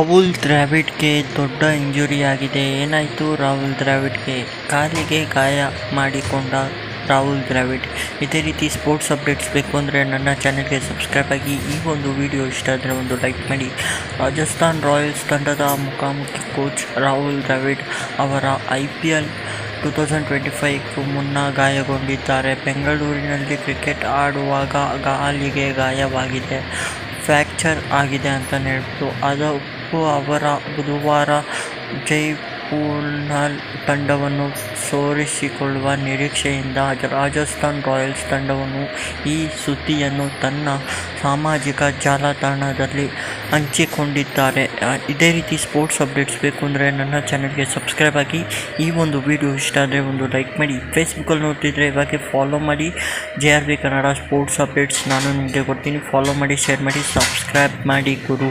ರಾಹುಲ್ ದ್ರಾವಿಡ್ಗೆ ದೊಡ್ಡ ಇಂಜುರಿ ಆಗಿದೆ. ಏನಾಯಿತು ರಾಹುಲ್ ದ್ರಾವಿಡ್ಗೆ? ಕಾಲಿಗೆ ಗಾಯ ಮಾಡಿಕೊಂಡ ರಾಹುಲ್ ದ್ರಾವಿಡ್. ಇದೇ ರೀತಿ ಸ್ಪೋರ್ಟ್ಸ್ ಅಪ್ಡೇಟ್ಸ್ ಬೇಕು ಅಂದರೆ ನನ್ನ ಚಾನೆಲ್ಗೆ ಸಬ್ಸ್ಕ್ರೈಬ್ ಆಗಿ ಈ ಒಂದು ವಿಡಿಯೋ ಇಷ್ಟ ಆದರೆ ಒಂದು ಲೈಕ್ ಮಾಡಿ. ರಾಜಸ್ಥಾನ್ ರಾಯಲ್ಸ್ ತಂಡದ ಮುಖಾಮುಖಿ ಕೋಚ್ ರಾಹುಲ್ ದ್ರಾವಿಡ್ ಅವರ I P L two thousand twenty ಫೈವ್ಗೂ ಮುನ್ನ ಗಾಯಗೊಂಡಿದ್ದಾರೆ. ಬೆಂಗಳೂರಿನಲ್ಲಿ ಕ್ರಿಕೆಟ್ ಆಡುವಾಗ ಕಾಲಿಗೆ ಗಾಯವಾಗಿದೆ. ಫ್ರ್ಯಾಕ್ಚರ್ ಆಗಿದೆ ಅಂತ ಹೇಳ್ಬೋದು. ಅದಕ್ಕೂ ಅವರ ಬುಧವಾರ ಜೈಪುರ್ನಲ್ಲಿ ತಂಡವನ್ನು ಸೋರಿಸಿಕೊಳ್ಳುವ ನಿರೀಕ್ಷೆಯಿಂದ ರಾಜಸ್ಥಾನ್ ರಾಯಲ್ಸ್ ತಂಡವನ್ನು ಈ ಸುದ್ದಿಯನ್ನು ತನ್ನ ಸಾಮಾಜಿಕ ಜಾಲತಾಣದಲ್ಲಿ ಹಂಚಿಕೊಂಡಿದ್ದಾರೆ. ಇದೇ ರೀತಿ ಸ್ಪೋರ್ಟ್ಸ್ ಅಪ್ಡೇಟ್ಸ್ ಬೇಕು ಅಂದರೆ ನನ್ನ ಚಾನಲ್ಗೆ ಸಬ್ಸ್ಕ್ರೈಬ್ ಆಗಿ ಈ ಒಂದು ವಿಡಿಯೋ ಇಷ್ಟ ಆದರೆ ಒಂದು ಲೈಕ್ ಮಾಡಿ. ಫೇಸ್ಬುಕ್ಕಲ್ಲಿ ನೋಡ್ತಿದ್ರೆ ಇವಾಗೆ ಫಾಲೋ ಮಾಡಿ. J R B Kannada sports updates ನಾನು ನಿಮಗೆ ಕೊಡ್ತೀನಿ. ಫಾಲೋ ಮಾಡಿ, ಶೇರ್ ಮಾಡಿ, ಸಬ್ಸ್ಕ್ರೈಬ್ ಮಾಡಿ ಗುರು.